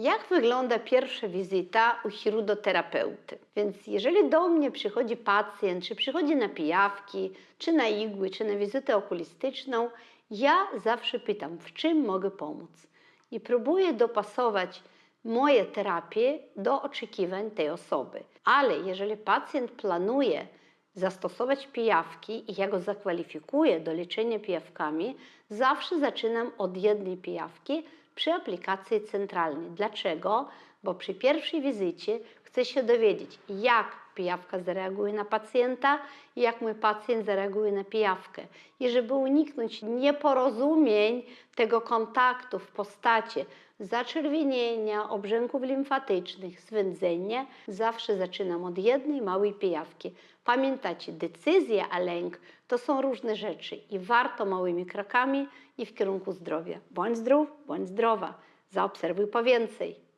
Jak wygląda pierwsza wizyta u chirurgoterapeuty? Więc jeżeli do mnie przychodzi pacjent, czy przychodzi na pijawki, czy na igły, czy na wizytę okulistyczną, ja zawsze pytam, w czym mogę pomóc? I próbuję dopasować moje terapie do oczekiwań tej osoby. Ale jeżeli pacjent planuje zastosować pijawki i ja go zakwalifikuję do leczenia pijawkami, zawsze zaczynam od jednej pijawki przy aplikacji centralnej. Dlaczego? Bo przy pierwszej wizycie chcę się dowiedzieć, jak pijawka zareaguje na pacjenta i jak mój pacjent zareaguje na pijawkę. I żeby uniknąć nieporozumień tego kontaktu w postaci zaczerwienienia, obrzęków limfatycznych, swędzenia, zawsze zaczynam od jednej małej pijawki. Pamiętajcie, decyzja a lęk to są różne rzeczy i warto małymi krokami i w kierunku zdrowia. Bądź zdrów, bądź zdrowa. Zaobserwuj po więcej.